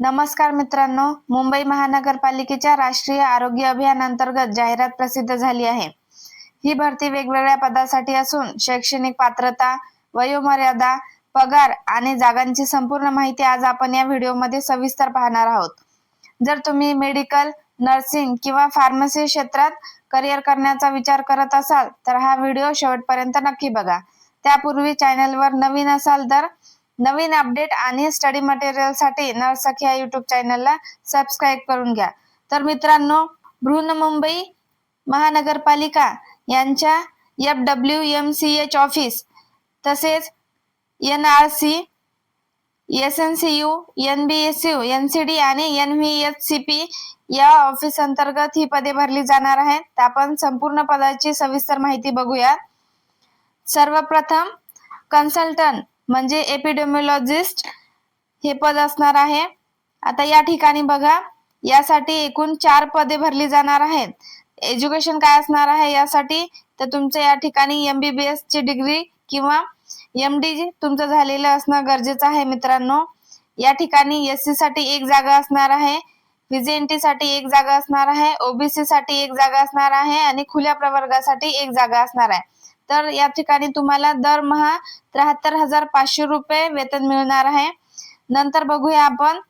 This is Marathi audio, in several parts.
नमस्कार मित्रांनो मुंबई महानगरपालिकेच्या राष्ट्रीय आरोग्य अभियान अंतर्गत जाहिरात प्रसिद्ध झाली आहे. ही भरती वेगवेगळ्या पदासाठी असून शैक्षणिक पात्रता वयोमर्यादा पगार आणि जागांची संपूर्ण माहिती आज आपण या व्हिडिओमध्ये सविस्तर पाहणार आहोत. जर तुम्ही मेडिकल नर्सिंग किंवा फार्मसी क्षेत्रात करिअर करण्याचा विचार करत असाल तर हा व्हिडिओ शेवटपर्यंत नक्की बघा. त्यापूर्वी चॅनलवर नवीन असाल तर नवीन अपडेट आणि स्टडी मटेरियलसाठी नर्सक या युट्यूब चॅनलला सबस्क्राईब करून घ्या. तर मित्रांनो बृहन्मुंबई महानगरपालिका यांच्या F W M C H office तसेच N R C S N C U N B S U N C D आणि N V H C P या ऑफिस अंतर्गत ही पदे भरली जाणार आहेत. तर आपण संपूर्ण पदाची सविस्तर माहिती बघूया सर्वप्रथम कन्सल्टंट म्हणजे एपिडेमिओलॉजिस्ट हे पद असणार आहे. आता या ठिकाणी बघा यासाठी एकूण चार पदे भरली जाणार आहेत. एज्युकेशन काय असणार आहे यासाठी? तर तुमचं या ठिकाणी एम बी बी एस ची डिग्री किंवा एम डी तुमचं झालेलं असणं गरजेचं आहे मित्रांनो. या ठिकाणी एस सी साठी एक जागा असणार आहे व्हिजेएनटी साठी एक जागा असणार आहे ओबीसी साठी एक जागा असणार आहे आणि खुल्या प्रवर्गासाठी एक जागा असणार आहे. तर या ठिकाणी तुम्हाला दरमहा त्र्याहत्तर हजार पाचशे रुपये वेतन मिळणार आहे. नंतर बघूया आपण.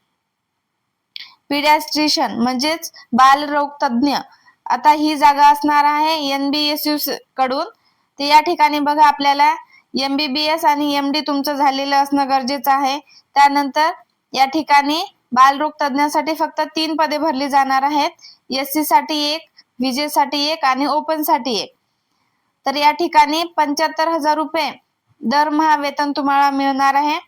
पिडॅस्ट्रिशियन म्हणजेच बालरोग तज्ञ आता ही जागा असणार आहे एन बी एस यू कडून. तर या ठिकाणी बघा आपल्याला एम बी बी एस आणि एम डी तुमचं झालेलं असणं गरजेचं आहे. त्यानंतर या ठिकाणी बालरोग तज्ञासाठी फक्त तीन पदे भरली जाणार आहेत. एस सी साठी एक विजेसाठी एक आणि ओपनसाठी एक. तर या ठिकाणी पंच्याहत्तर हजार रुपये दरमहा वेतन तुम्हाला मिळणार आहे.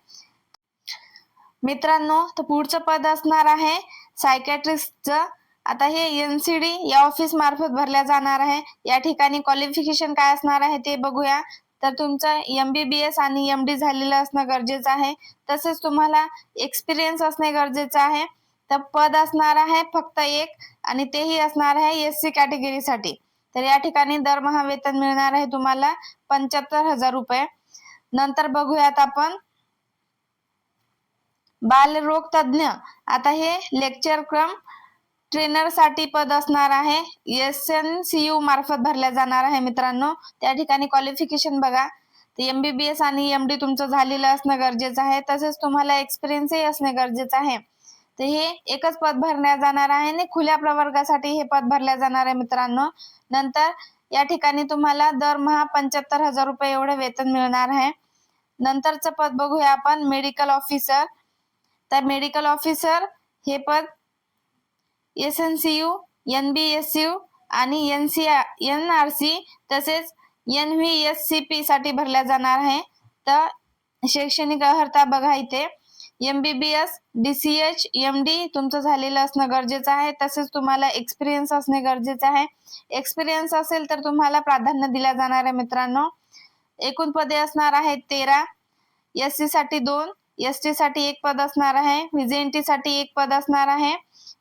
मित्रांनो तर पुढचं पद असणार आहे सायकॅट्रिस्टचं आता हे एन सी डी या ऑफिस मार्फत भरल्या जाणार आहे. या ठिकाणी क्वालिफिकेशन काय असणार आहे ते बघूया. तर तुमचं एम बी बी एस आणि एम डी झालेलं असणं गरजेचं आहे. तसेच तुम्हाला एक्सपिरियन्स असणे गरजेचं आहे. तर पद असणार आहे फक्त एक आणि तेही असणार आहे एस सी कॅटेगरीसाठी तर या ठिकाणी दरमहा वेतन मिळणार आहे तुम्हाला पंच्याहत्तर हजार रुपये. नंतर बघूयात आपण. बालरोग तज्ञ आता हे लेक्चर क्रम ट्रेनरसाठी पद असणार आहे. एस एन सी यू मार्फत भरल्या जाणार आहे मित्रांनो. त्या ठिकाणी क्वालिफिकेशन बघा. MBBS M B B S आणि एम डी तुमचं झालेलं असणं गरजेचं आहे. तसेच तुम्हाला एक्सपिरियन्सही असणे गरजेचं आहे. तर हे एकच पद भरल्या जाणार आहे आणि खुल्या प्रवर्गासाठी हे पद भरल्या जाणार आहे मित्रांनो. नंतर या ठिकाणी तुम्हाला दरमहा पंच्याहत्तर हजार रुपये एवढे वेतन मिळणार आहे. नंतरचं पद बघूया आपण मेडिकल ऑफिसर तर मेडिकल ऑफिसर हे पद S N C U N B S U आणि N C N R C तसेच N V S C P साठी भरल्या जाणार आहे. तर शैक्षणिक अर्हता बघा इथे. M B B S D C H M D तुमचं झालेलं असणं गरजेचं आहे. तसेच तुम्हाला एक्सपिरियन्स असणे गरजेचं आहे. एक्सपिरियन्स असेल तर तुम्हाला प्राधान्य दिल्या जाणार आहे मित्रांनो. एकूण पदे असणार आहेत तेरा. एस सी साठी दोन एस टी साठी एक पद असणार आहे. व्हीजेएनटी साठी एक पद असणार आहे.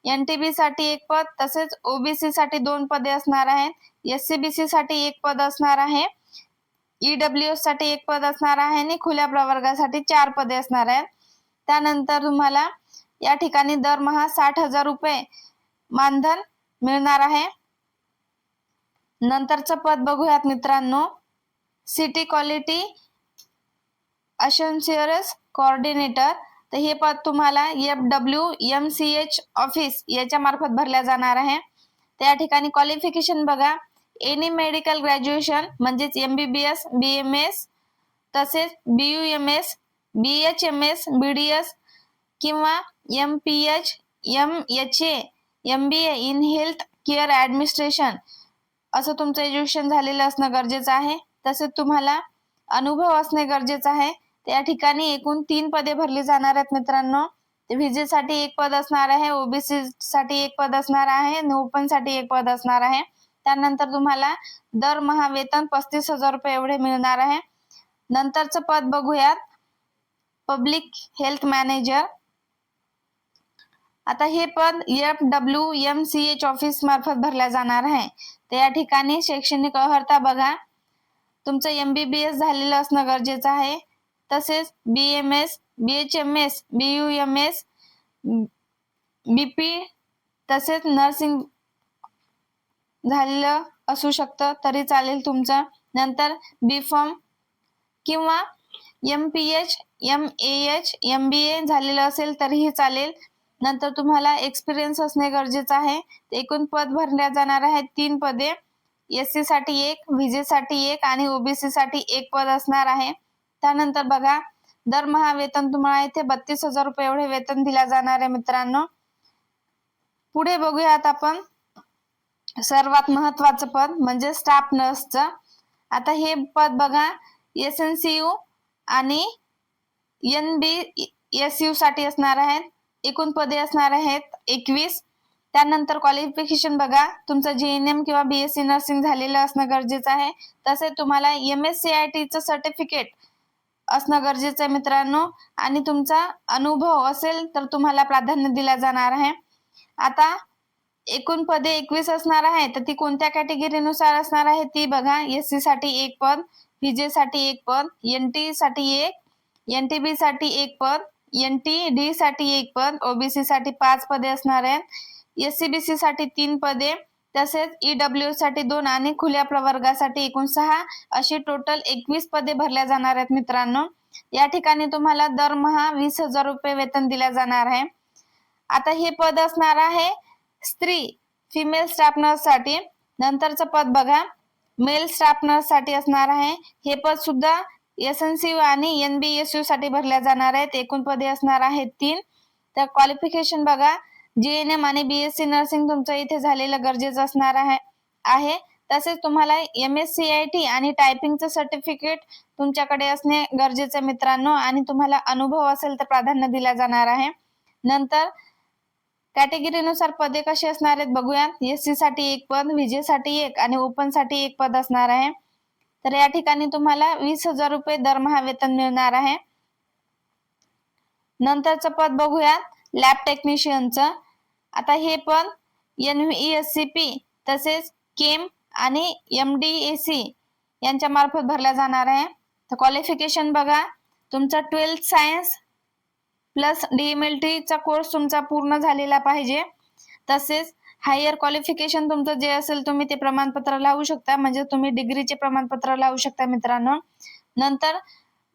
एन टी बी साठी एक पद तसेच ओबीसी साठी दोन पदे असणार आहेत. एस सी बी सी साठी एक पद असणार आहे. ईडब्ल्यू साठी एक पद असणार आहे. आणि खुल्या प्रवर्गासाठी चार पदे असणार आहेत. त्यानंतर तुम्हाला या ठिकाणी दरमहा साठ हजार रुपये मानधन मिळणार आहे. नंतरचं पद बघूयात मित्रांनो. सिटी क्वालिटी अशन्शिअरस कोऑर्डिनेटर तर हे पद तुम्हाला F W M C H office याच्या मार्फत भरल्या जाणार आहे. त्या ठिकाणी क्वालिफिकेशन बघा. एनी मेडिकल ग्रॅज्युएशन म्हणजेच M B B S B M S तसेच B U M S B H M S B D S किंवा M P H M H A M B A in health care administration असं तुमचं एज्युकेशन झालेलं असणं गरजेचं आहे. तसेच तुम्हाला अनुभव असणे गरजेचं आहे. त्या ठिकाणी एकूण तीन पदे भरली जाणार आहेत मित्रांनो. व्हिजेसाठी एक पद असणार आहे ओबीसी साठी एक पद असणार आहे आणि ओपनसाठी एक पद असणार आहे. त्यानंतर तुम्हाला दरमहा वेतन पस्तीस हजार रुपये एवढे मिळणार आहे. नंतरचं पद बघूयात. Public health manager. आता हे पद F W M C H office मार्फत भरल्या जाणार आहे. तर या ठिकाणी शैक्षणिक अर्हता बघा. तुमचं एम बी बी एस झालेलं असणं गरजेचं आहे. तसेच B M S B H M S B U M S B P तसेच नर्सिंग झालेलं असू शकतं तरी चालेल तुमचं. नंतर बी फॉर्म किंवा M P H M H A M B A झालेलं असेल तरीही चालेल. नंतर तुम्हाला एक्सपिरियन्स असणे गरजेचं आहे. एकूण पद भरल्या जाणार आहेत तीन पदे. एस सी साठी एक व्हीजे साठी एक आणि ओबीसी साठी एक पद असणार आहे. त्यानंतर बघा दरमहा वेतन तुम्हाला इथे बत्तीस हजार रुपये एवढे वेतन दिला जाणार आहे मित्रांनो. पुढे बघूयात आपण. सर्वात महत्वाचं पद म्हणजे स्टाफ नर्सचं आता हे पद बघा एस एन सी यू आणि एन बी एस यू साठी असणार आहेत. एकूण पदे असणार आहेत एकवीस. त्यानंतर क्वालिफिकेशन बघा. तुमचं जे एन एम किंवा बीएससी नर्सिंग झालेलं असणं गरजेचं आहे. तसेच तुम्हाला एम एस सी आय टीचं सर्टिफिकेट असणं गरजेचं आहे मित्रांनो. आणि तुमचा अनुभव असेल तर तुम्हाला प्राधान्य दिला जाणार आहे. आता एकूण पदे एकवीस असणार आहे तर ती कोणत्या कॅटेगरीनुसार असणार आहे ती बघा. एस सी साठी एक पद. व्हीजे साठी एक पद एनटी साठी एक एन टी साठी एक पद एन टी डी साठी एक पद ओबीसी साठी पाच पदे असणार आहेत. एस सी बी सी साठी तीन पदे तसेच ईडब्ल्यू साठी दोन आणि खुल्या प्रवर्गासाठी एकूण सहा अशी टोटल एकवीस पदे भरल्या जाणार आहेत मित्रांनो. या ठिकाणी तुम्हाला दरमहा वीस हजार रुपये वेतन दिल्या जाणार आहे. आता हे पद असणार आहे स्त्री फिमेल स्टाफ नर्ससाठी. नंतरचं पद बघा. मेल स्टाफ नर्ससाठी असणार आहे. हे पद सुद्धा एस एन सी आणि एन बी एस यू साठी भरल्या जाणार आहेत. एकूण पदे असणार आहेत तीन. तर क्वालिफिकेशन बघा. जी एन एम आणि बी एस सी नर्सिंग तुमचं इथे झालेलं गरजेचं असणार आहे आहे. तसेच तुम्हाला M S C I T आणि टायपिंगचं सर्टिफिकेट तुमच्याकडे असणे गरजेचं मित्रांनो. आणि तुम्हाला अनुभव असेल तर प्राधान्य दिला जाणार आहे. नंतर कॅटेगरीनुसार पदे कशी असणार आहेत बघूयात. एस सी साठी एक पद विजेसाठी एक आणि ओपनसाठी एक पद असणार आहे. तर या ठिकाणी तुम्हाला वीस हजार रुपये दरमहा वेतन मिळणार आहे. नंतरचं पद बघूयात लॅब टेक्निशियनचं आता हे पद एन एस सी पी तसेच केम आणि एम डी ए सी यांच्या मार्फत भरल्या जाणार आहे. तर क्वालिफिकेशन बघा. तुमचा ट्वेल्थ सायन्स प्लस डीएमएलटीचा कोर्स तुमचा पूर्ण झालेला पाहिजे. तसेच हायर क्वालिफिकेशन तुमचं जे असेल तुम्ही ते प्रमाणपत्र लावू शकता. म्हणजे तुम्ही डिग्रीचे प्रमाणपत्र लावू शकता मित्रांनो. नंतर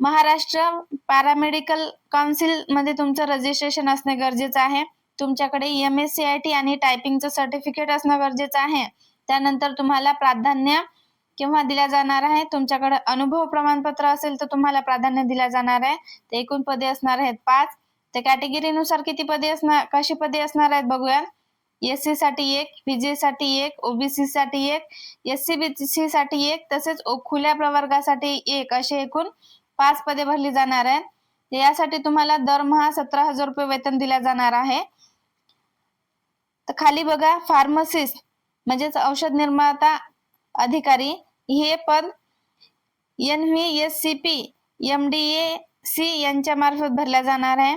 महाराष्ट्र पॅरामेडिकल काउन्सिलमध्ये तुमचं रजिस्ट्रेशन असणे गरजेचं आहे. तुमच्याकडे M S C I T आणि टायपिंगचं सर्टिफिकेट असणं गरजेचं आहे. त्यानंतर तुम्हाला प्राधान्य केव्हा दिल्या जाणार आहे? तुमच्याकडे अनुभव प्रमाणपत्र असेल तर तुम्हाला प्राधान्य दिल्या जाणार आहे. ते एकूण पदे असणार आहेत पाच. त्या कॅटेगरीनुसार किती पदे असणार कशी पदे असणार आहेत बघूया एससी साठी एक व्हीजे साठी एक ओबीसी साठी एक एस सी बी सी साठी एक तसेच खुल्या प्रवर्गासाठी एक असे एकूण पाच पदे भरली जाणार आहेत. यासाठी तुम्हाला दरमहा सतरा हजार रुपये वेतन दिल्या जाणार आहे. तर खाली बघा फार्मसिस्ट म्हणजेच औषध निर्माता अधिकारी हे पद N V S C P M D A C यांच्या मार्फत भरल्या जाणार आहे.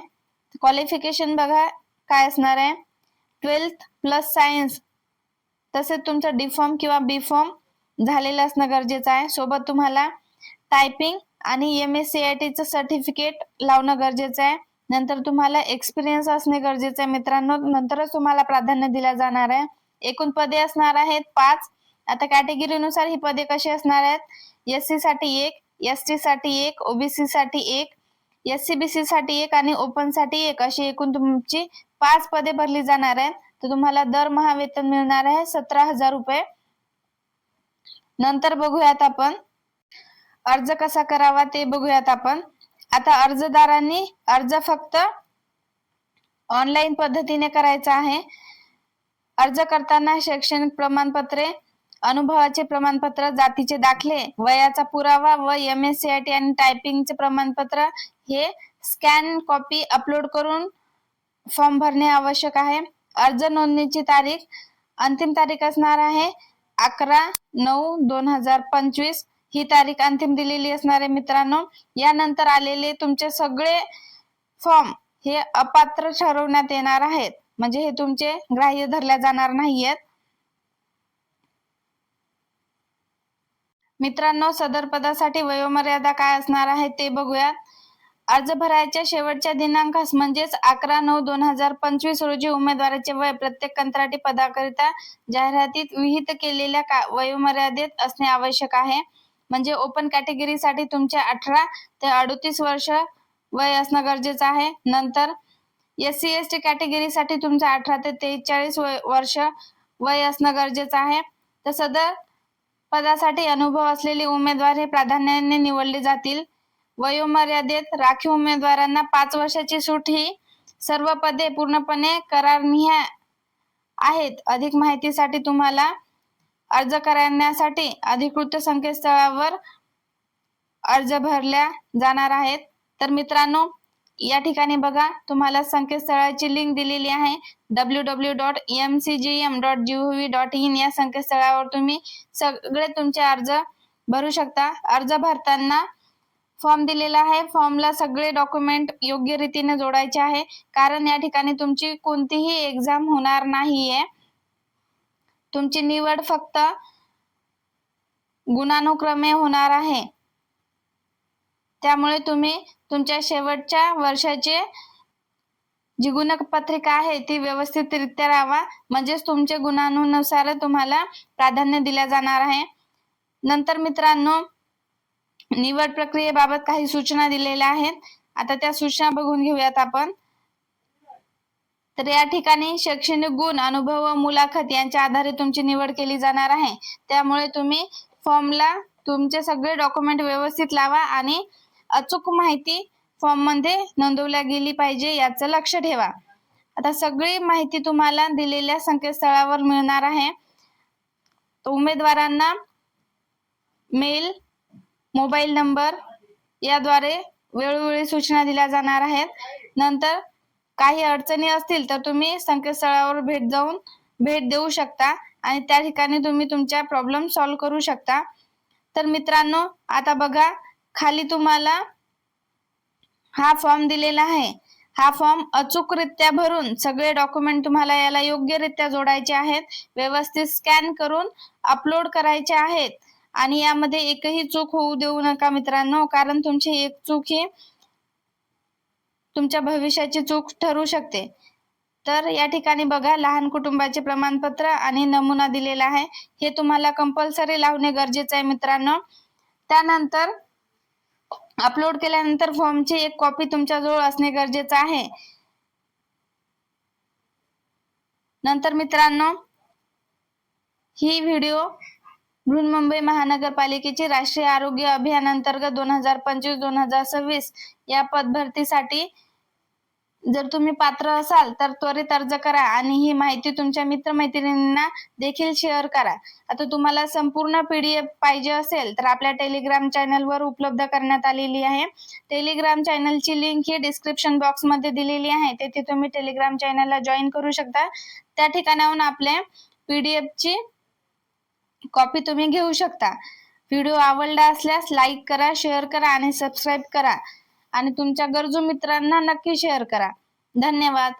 क्वालिफिकेशन बघा काय असणार आहे? ट्वेल्थ प्लस सायन्स तसेच तुमचं डी फॉर्म किंवा बी फॉर्म झालेलं असणं गरजेचं आहे. सोबत तुम्हाला टायपिंग आणि एम एस सी आय टीचं सर्टिफिकेट लावणं गरजेचं आहे. नंतर तुम्हाला एक्सपिरियन्स असणे गरजेचं आहे मित्रांनो. नंतरच तुम्हाला प्राधान्य दिलं जाणार आहे. एकूण पदे असणार आहेत पाच. आता कॅटेगरीनुसार ही पदे कशी असणार आहेत? एस सी साठी एक एस टी साठी एक ओबीसी साठी एक एस सी बी सी साठी एक आणि ओपनसाठी एक अशी एकूण तुमची पाच पदे भरली जाणार आहेत. तर तुम्हाला दरमहा वेतन मिळणार आहे सतरा हजार रुपये. नंतर बघूयात आपण. अर्ज कसा करावा ते बघूयात आपण. आता अर्जदारांनी अर्ज फक्त ऑनलाईन पद्धतीने करायचा आहे. अर्ज करताना शैक्षणिक प्रमाणपत्रे अनुभवाचे प्रमाणपत्र जातीचे दाखले वयाचा पुरावा व M S C I T आणि टायपिंगचे प्रमाणपत्र हे स्कॅन कॉपी अपलोड करून फॉर्म भरणे आवश्यक आहे. अर्ज नोंदणीची तारीख अंतिम तारीख असणार आहे अकरा नऊ दोन हजार पंचवीस. ही तारीख अंतिम दिलेली असणार आहे मित्रांनो. यानंतर आलेले तुमचे सगळे फॉर्म हे अपात्र ठरवण्यात येणार आहेत. म्हणजे हे तुमचे ग्राह्य धरल्या जाणार नाहीयेत. मित्रांनो सदर पदासाठी वयोमर्यादा काय असणार आहे ते बघूयात. अर्ज भरायच्या शेवटच्या दिनांकास म्हणजेच अकरा नऊ दोन हजार पंचवीस रोजी उमेदवाराचे वय प्रत्येक कंत्राटी पदाकरिता जाहिरातीत विहित केलेल्या का वयोमर्यादेत असणे आवश्यक आहे. म्हणजे ओपन कॅटेगरीसाठी तुमचे अठरा ते अडतीस वर्ष वय असणं गरजेचं आहे. नंतर एस सी एस टी कॅटेगरीसाठी तुमचं अठरा ते तेचाळीस वर्ष वय असणं गरजेचं आहे. तर सदर पदासाठी अनुभव असलेले उमेदवार हे प्राधान्याने निवडले जातील. वयोमर्यादेत राखीव उमेदवारांना पाच वर्षाची सूट ही सर्व पदे पूर्णपणे करारनिहाय आहेत. अधिक माहितीसाठी तुम्हाला अर्ज करण्यासाठी अधिकृत संकेतस्थळावर अर्ज भरल्या जाणार आहेत. तर मित्रांनो या ठिकाणी बघा तुम्हाला संकेतस्थळाची लिंक दिलेली आहे. W W dot M C G M dot G V dot in या संकेतस्थळावर तुम्ही सगळे तुमचे अर्ज भरू शकता. अर्ज भरताना फॉर्म दिलेला आहे. फॉर्मला सगळे डॉक्युमेंट योग्य रीतीने जोडायचे आहे. कारण या ठिकाणी तुमची कोणतीही एक्झाम होणार नाहीये. तुमची निवड फक्त गुणानुक्रमे होणार आहे. त्यामुळे तुम्ही तुमच्या शेवटच्या वर्षाचे जी गुणपत्रिका आहे ती व्यवस्थितरित्या राहावा म्हणजेच तुमच्या गुणानुसार तुम्हाला प्राधान्य दिल्या जाणार आहे. नंतर मित्रांनो निवड प्रक्रियेबाबत काही सूचना दिलेल्या आहेत. आता त्या सूचना बघून घेऊयात आपण. तर या ठिकाणी शैक्षणिक गुण अनुभव व मुलाखत यांच्या आधारे तुमची निवड केली जाणार आहे. त्यामुळे तुम्ही फॉर्मला तुमचे सगळे डॉक्युमेंट व्यवस्थित लावा आणि अचूक माहिती फॉर्ममध्ये नोंदवल्या गेली पाहिजे याचं लक्ष ठेवा. आता सगळी माहिती तुम्हाला दिलेल्या संकेतस्थळावर मिळणार आहे. उमेदवारांना मेल मोबाईल नंबर याद्वारे वेळोवेळी सूचना दिल्या जाणार आहेत. नंतर काही अडचणी असतील तर तुम्ही संकेतस्थळावर भेट जाऊन भेट देऊ शकता आणि त्या ठिकाणी तुम्ही तुमच्या प्रॉब्लेम सॉल्व्ह करू शकता. तर मित्रांनो आता बघा खाली तुम्हाला हा फॉर्म दिलेला आहे. हा फॉर्म अचूकरित्या भरून सगळे डॉक्युमेंट तुम्हाला याला योग्यरित्या जोडायचे आहेत. व्यवस्थित स्कॅन करून अपलोड करायचे आहेत. आणि यामध्ये एकही चूक होऊ देऊ नका मित्रांनो कारण तुमची एक चूक ही तुमच्या भविष्याची चूक ठरू शकते. तर या ठिकाणी बघा लहान कुटुंबाचे प्रमाणपत्र आणि नमुना दिलेला आहे. हे तुम्हाला कंपल्सरी लावणे गरजेचे आहे मित्रांनो. त्यानंतर अपलोड केल्यानंतर फॉर्मची एक कॉपी तुमच्याजवळ असणे गरजेचं आहे. नंतर मित्रांनो ही व्हिडिओ बृहन्मुंबई महानगरपालिकेची राष्ट्रीय आरोग्य अभियान अंतर्गत दोन हजार पंचवीस दोन हजार सव्वीस या पदभरतीसाठी जर तुम्ही पात्र असाल तर त्वरित अर्ज करा आणि ही माहिती तुमच्या मित्रमैत्रिणींना देखील शेअर करा. आता तुम्हाला संपूर्ण पीडीएफ पाहिजे असेल तर आपल्या टेलिग्राम चॅनलवर उपलब्ध करण्यात आलेली आहे. टेलिग्राम चॅनलची लिंक ही डिस्क्रिप्शन बॉक्समध्ये दिलेली आहे. तेथे तुम्ही टेलिग्राम चॅनलला जॉईन करू शकता. त्या ठिकाणाहून आपल्या पीडीएफची कॉपी तुम्ही घेऊ शकता. व्हिडिओ आवडला असल्यास लाईक करा शेअर करा आणि सबस्क्राईब करा. आणि तुमच्या गरजू मित्रांना नक्की शेअर करा. धन्यवाद.